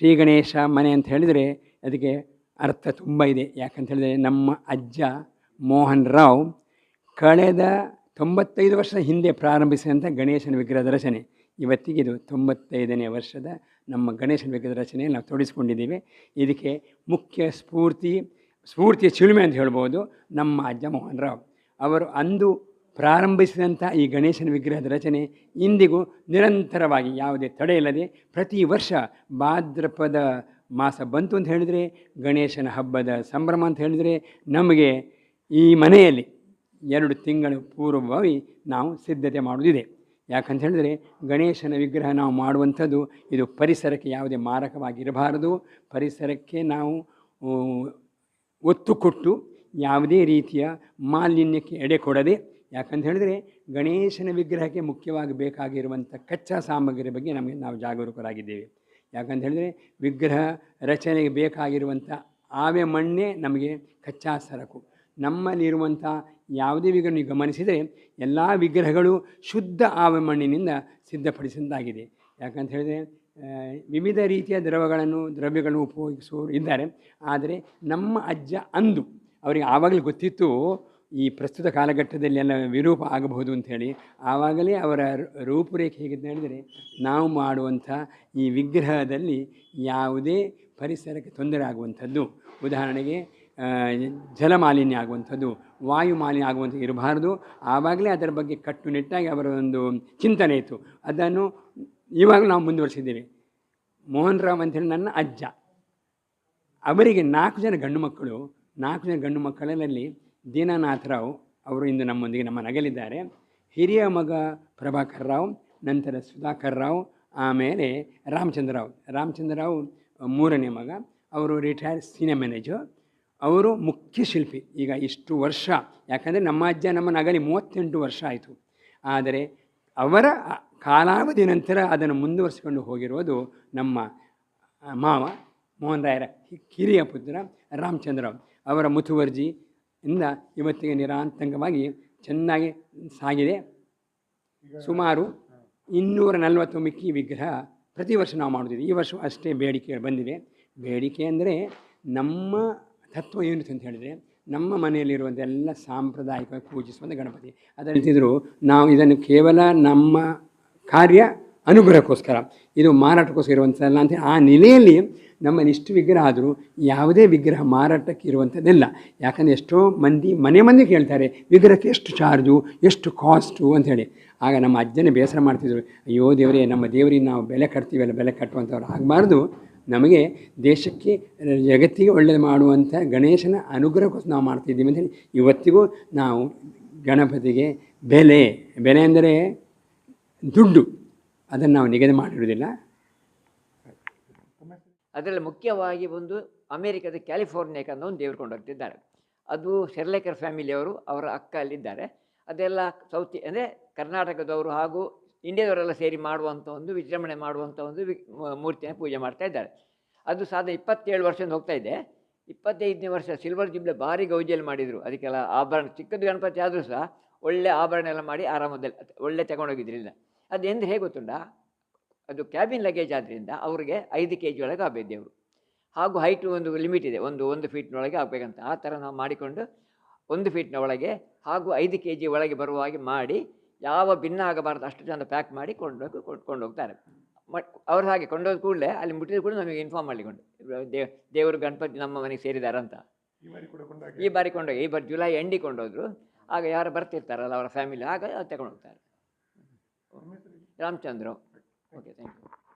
ಶ್ರೀ ಗಣೇಶ ಮನೆ ಅಂತ ಹೇಳಿದರೆ ಅದಕ್ಕೆ ಅರ್ಥ ತುಂಬ ಇದೆ. ಯಾಕಂತ ಹೇಳಿದರೆ ನಮ್ಮ ಅಜ್ಜ ಮೋಹನ್ ರಾವ್ ಕಳೆದ ತೊಂಬತ್ತೈದು ವರ್ಷ ಹಿಂದೆ ಪ್ರಾರಂಭಿಸಿದಂಥ ಗಣೇಶನ ವಿಗ್ರಹದ ರಚನೆ. ಇವತ್ತಿಗೆ ಇದು ತೊಂಬತ್ತೈದನೇ ವರ್ಷದ ನಮ್ಮ ಗಣೇಶನ ವಿಗ್ರಹದ ರಚನೆ ನಾವು ತೊಡಗಿಸ್ಕೊಂಡಿದ್ದೀವಿ. ಇದಕ್ಕೆ ಮುಖ್ಯ ಸ್ಫೂರ್ತಿ, ಸ್ಫೂರ್ತಿಯ ಚಿಲುಮೆ ಅಂತ ಹೇಳ್ಬೋದು ನಮ್ಮ ಅಜ್ಜ ಮೋಹನ್ ರಾವ್. ಅವರು ಅಂದು ಪ್ರಾರಂಭಿಸಿದಂಥ ಈ ಗಣೇಶನ ವಿಗ್ರಹದ ರಚನೆ ಇಂದಿಗೂ ನಿರಂತರವಾಗಿ ಯಾವುದೇ ತಡೆ ಇಲ್ಲದೆ ಪ್ರತಿ ವರ್ಷ ಭಾದ್ರಪದ ಮಾಸ ಬಂತು ಅಂತ ಹೇಳಿದರೆ, ಗಣೇಶನ ಹಬ್ಬದ ಸಂಭ್ರಮ ಅಂತ ಹೇಳಿದರೆ ನಮಗೆ ಈ ಮನೆಯಲ್ಲಿ ಎರಡು ತಿಂಗಳ ಪೂರ್ವವಾಗಿ ನಾವು ಸಿದ್ಧತೆ ಮಾಡುವುದಿದೆ. ಯಾಕಂತ ಹೇಳಿದರೆ ಗಣೇಶನ ವಿಗ್ರಹ ನಾವು ಮಾಡುವಂಥದ್ದು ಇದು ಪರಿಸರಕ್ಕೆ ಯಾವುದೇ ಮಾರಕವಾಗಿರಬಾರದು. ಪರಿಸರಕ್ಕೆ ನಾವು ಒತ್ತು ಕೊಟ್ಟು ಯಾವುದೇ ರೀತಿಯ ಮಾಲಿನ್ಯಕ್ಕೆ ಎಡೆ ಕೊಡದೆ ಯಾಕಂತ ಹೇಳಿದರೆ ಗಣೇಶನ ವಿಗ್ರಹಕ್ಕೆ ಮುಖ್ಯವಾಗಿ ಬೇಕಾಗಿರುವಂಥ ಕಚ್ಚಾ ಸಾಮಗ್ರಿ ಬಗ್ಗೆ ನಮಗೆ ನಾವು ಜಾಗರೂಕರಾಗಿದ್ದೇವೆ. ಯಾಕಂತ ಹೇಳಿದರೆ ವಿಗ್ರಹ ರಚನೆಗೆ ಬೇಕಾಗಿರುವಂಥ ಆವೆ ಮಣ್ಣೇ ನಮಗೆ ಕಚ್ಚಾ ಸರಕು. ನಮ್ಮಲ್ಲಿರುವಂಥ ಯಾವುದೇ ವಿಗ್ರಹ ನೀವು ಗಮನಿಸಿದರೆ ಎಲ್ಲ ವಿಗ್ರಹಗಳು ಶುದ್ಧ ಆವೆ ಮಣ್ಣಿನಿಂದ ಸಿದ್ಧಪಡಿಸಿದ್ದಾಗಿದೆ ಯಾಕಂತ ಹೇಳಿದರೆ ವಿವಿಧ ರೀತಿಯ ದ್ರವಗಳನ್ನು, ದ್ರವ್ಯಗಳನ್ನು ಉಪಯೋಗಿಸುವವರು ಇದ್ದಾರೆ. ಆದರೆ ನಮ್ಮ ಅಜ್ಜ ಅಂದು, ಅವರಿಗೆ ಆವಾಗಲೇ ಗೊತ್ತಿತ್ತು ಈ ಪ್ರಸ್ತುತ ಕಾಲಘಟ್ಟದಲ್ಲಿ ಎಲ್ಲ ವಿರೂಪ ಆಗಬಹುದು ಅಂಥೇಳಿ ಆವಾಗಲೇ ಅವರ ರೂಪುರೇಖೆ ಹೇಗಿದೆ ಹೇಳಿದರೆ ನಾವು ಮಾಡುವಂಥ ಈ ವಿಗ್ರಹದಲ್ಲಿ ಯಾವುದೇ ಪರಿಸರಕ್ಕೆ ತೊಂದರೆ ಆಗುವಂಥದ್ದು, ಉದಾಹರಣೆಗೆ ಜಲಮಾಲಿನ್ಯ ಜಲ ಮಾಲಿನ್ಯ ಆಗುವಂಥದ್ದು ವಾಯು ಮಾಲಿನ್ಯ ಆಗುವಂಥದ್ದು ಇರಬಾರ್ದು. ಆವಾಗಲೇ ಅದರ ಬಗ್ಗೆ ಕಟ್ಟುನಿಟ್ಟಾಗಿ ಅವರ ಒಂದು ಚಿಂತನೆ ಇತ್ತು. ಅದನ್ನು ಇವಾಗ ನಾವು ಮುಂದುವರಿಸಿದ್ದೇವೆ. ಮೋಹನ್ ಅಂತ ಹೇಳಿ ನನ್ನ ಅಜ್ಜ. ಅವರಿಗೆ ನಾಲ್ಕು ಜನ ಗಂಡು ಮಕ್ಕಳು, ನಾಲ್ಕು ಜನ ಗಂಡು ಮಕ್ಕಳಲ್ಲಿ ದೀನಾನಾಥ ರಾವ್ ಅವರು ಇಂದು ನಮ್ಮೊಂದಿಗೆ ನಮ್ಮ ನಗಲಿದ್ದಾರೆ. ಹಿರಿಯ ಮಗ ಪ್ರಭಾಕರ್ ರಾವ್, ನಂತರ ಸುಧಾಕರ್ ರಾವ್, ಆಮೇಲೆ ರಾಮಚಂದ್ರ ರಾವ್. ರಾಮಚಂದ್ರ ರಾವ್ ಮೂರನೇ ಮಗ, ಅವರು ರಿಟೈರ್ಡ್ ಸೀನಿಯರ್ ಮ್ಯಾನೇಜರ್ ಅವರು ಮುಖ್ಯ ಶಿಲ್ಪಿ. ಈಗ ಇಷ್ಟು ವರ್ಷ, ಯಾಕಂದರೆ ನಮ್ಮ ಅಜ್ಜ ನಮ್ಮ ನಗಲಿ ಮೂವತ್ತೆಂಟು ವರ್ಷ ಆಯಿತು. ಆದರೆ ಅವರ ಕಾಲಾವಧಿ ನಂತರ ಅದನ್ನು ಮುಂದುವರಿಸಿಕೊಂಡು ಹೋಗಿರುವುದು ನಮ್ಮ ಮಾವ ಮೋಹನ್ ರಾಯರ ಕಿರಿಯ ಪುತ್ರ ರಾಮಚಂದ್ರ ರಾವ್. ಅವರ ಮುತುವರ್ಜಿ ಇಂದ ಇವತ್ತಿಗೆ ನಿರಾಂತಂಗವಾಗಿ ಚೆನ್ನಾಗಿ ಸಾಗಿದೆ. ಸುಮಾರು ಇನ್ನೂರ ನಲವತ್ತು ಮಿಕ್ಕಿ ವಿಗ್ರಹ ಪ್ರತಿ ವರ್ಷ ನಾವು ಮಾಡಿದ್ವಿ ಈ ವರ್ಷ ಅಷ್ಟೇ ಬೇಡಿಕೆ ಬಂದಿದೆ. ಬೇಡಿಕೆ ಅಂದರೆ ನಮ್ಮ ತತ್ವ ಏನು ಅಂತ ಹೇಳಿದರೆ ನಮ್ಮ ಮನೆಯಲ್ಲಿರುವಂಥ ಎಲ್ಲ ಸಾಂಪ್ರದಾಯಿಕವಾಗಿ ಪೂಜಿಸುವಂಥ ಗಣಪತಿ. ಅದರಂತಿದ್ರು ನಾವು ಇದನ್ನು ಕೇವಲ ನಮ್ಮ ಕಾರ್ಯ ಅನುಗ್ರಹಕ್ಕೋಸ್ಕರ. ಇದು ಮಾರಾಟಕ್ಕೋಸ್ಕರ ಇರುವಂಥದ್ದಲ್ಲ ಅಂತ ಆ ನೆಲೆಯಲ್ಲಿ ನಮ್ಮ ಇಷ್ಟು ವಿಗ್ರಹ ಆದರೂ ಯಾವುದೇ ವಿಗ್ರಹ ಮಾರಾಟಕ್ಕೆ ಇರುವಂಥದ್ದಿಲ್ಲ. ಯಾಕಂದರೆ ಎಷ್ಟೋ ಮಂದಿ, ಮನೆ ಮಂದಿ ಕೇಳ್ತಾರೆ, ವಿಗ್ರಹಕ್ಕೆ ಎಷ್ಟು ಚಾರ್ಜು, ಎಷ್ಟು ಕಾಸ್ಟು ಅಂಥೇಳಿ ಆಗ ನಮ್ಮ ಅಜ್ಜನೇ ಬೇಸರ ಮಾಡ್ತಿದ್ರು, ಅಯ್ಯೋ ದೇವರೇ, ನಮ್ಮ ದೇವರಿಗೆ ನಾವು ಬೆಲೆ ಕಟ್ತೀವಲ್ಲ ಬೆಲೆ ಕಟ್ಟುವಂಥವ್ರು ಆಗಬಾರ್ದು. ನಮಗೆ ದೇಶಕ್ಕೆ, ಜಗತ್ತಿಗೆ ಒಳ್ಳೆಯದು ಮಾಡುವಂಥ ಗಣೇಶನ ಅನುಗ್ರಹಕ್ಕೋಸ್ಕರ ನಾವು ಮಾಡ್ತಿದ್ದೀವಿ ಅಂತೇಳಿ ಇವತ್ತಿಗೂ ನಾವು ಗಣಪತಿಗೆ ಬೆಲೆ ಬೆಲೆ ಅಂದರೆ ದುಡ್ಡು. ಅದನ್ನು ನಾವು ನಿಗದಿ ಮಾಡಿರುವುದಿಲ್ಲ. ಅದರಲ್ಲಿ ಮುಖ್ಯವಾಗಿ ಒಂದು ಅಮೇರಿಕದ ಕ್ಯಾಲಿಫೋರ್ನಿಯಾಕ್ಕೆ ಅನ್ನೋ ಒಂದು ದೇವರು ಕೊಂಡೋಗ್ತಿದ್ದಾರೆ. ಅದು ಶೆರ್ಲೇಕರ್ ಫ್ಯಾಮಿಲಿಯವರು, ಅವರ ಅಕ್ಕ ಅಲ್ಲಿದ್ದಾರೆ. ಅದೆಲ್ಲ ಸೌತ್ ಅಂದರೆ ಕರ್ನಾಟಕದವರು ಹಾಗೂ ಇಂಡಿಯಾದವರೆಲ್ಲ ಸೇರಿ ಮಾಡುವಂಥ ಒಂದು ವಿಜೃಂಭಣೆ ಮಾಡುವಂಥ ಒಂದು ಮೂರ್ತಿಯನ್ನು ಪೂಜೆ ಮಾಡ್ತಾ ಇದ್ದಾರೆ. ಅದು ಸಾಧಾರಣ ಇಪ್ಪತ್ತೇಳು ವರ್ಷದಿಂದ ಹೋಗ್ತಾ ಇದೆ. ಇಪ್ಪತ್ತೈದನೇ ವರ್ಷ ಸಿಲ್ವರ್ ಜುಬ್ಲೆ ಭಾರಿ ಗೌಜಿಯಲ್ಲಿ ಮಾಡಿದರು. ಅದಕ್ಕೆಲ್ಲ ಆಭರಣ, ಚಿಕ್ಕದ ಗಣಪತಿ ಆದರೂ ಸಹ ಒಳ್ಳೆ ಆಭರಣ ಎಲ್ಲ ಮಾಡಿ ಆರಾಮದಲ್ಲಿ, ಒಳ್ಳೆ ತಗೊಂಡೋಗಿದ್ರಿಂದ ಅದು ಎಂದು ಹೇಗೆ ಗೊತ್ತುಂಡ ಅದು ಕ್ಯಾಬಿನ್ ಲಗೇಜ್ ಆದ್ದರಿಂದ ಅವ್ರಿಗೆ ಐದು ಕೆ ಜಿ ಒಳಗೆ ಆಗಬೇಕು ದೇವರು. ಹಾಗೂ ಹೈಟ್ ಒಂದು ಲಿಮಿಟ್ ಇದೆ ಒಂದು ಒಂದು ಫೀಟ್ನೊಳಗೆ ಆಗಬೇಕಂತ. ಆ ಥರ ನಾವು ಮಾಡಿಕೊಂಡು ಒಂದು ಫೀಟ್ನ ಒಳಗೆ ಹಾಗೂ ಐದು ಕೆ ಜಿ ಒಳಗೆ ಬರುವ ಹಾಗೆ ಮಾಡಿ ಯಾವ ಭಿನ್ನ ಆಗಬಾರ್ದು ಅಷ್ಟು ಜನ ಪ್ಯಾಕ್ ಮಾಡಿ ಕೊಂಡೋಗಿ ಕೊಂಡು ಹೋಗ್ತಾರೆ. ಮ ಅವ್ರು ಹಾಗೆ ಕೊಂಡೋದ ಕೂಡಲೇ ಅಲ್ಲಿ ಮುಟ್ಟಿದ ಕೂಡ ನಮಗೆ ಇನ್ಫಾರ್ಮ್ ಮಾಡಿಕೊಂಡು ದೇವ್ ದೇವರು ಗಣಪತಿ ನಮ್ಮ ಮನೆಗೆ ಸೇರಿದ್ದಾರೆ ಅಂತ. ಈ ಬಾರಿ ಕೊಂಡೋಗಿ. ಈ ಬಾರಿ ಜುಲೈ ಎಂಡಿ ಕೊಂಡೋದ್ರು. ಆಗ ಯಾರು ಬರ್ತಿರ್ತಾರಲ್ಲ ಅವರ ಫ್ಯಾಮಿಲಿ ಆಗ ತಗೊಂಡು ಹೋಗ್ತಾರೆ Ramchandra. Okay, thank you.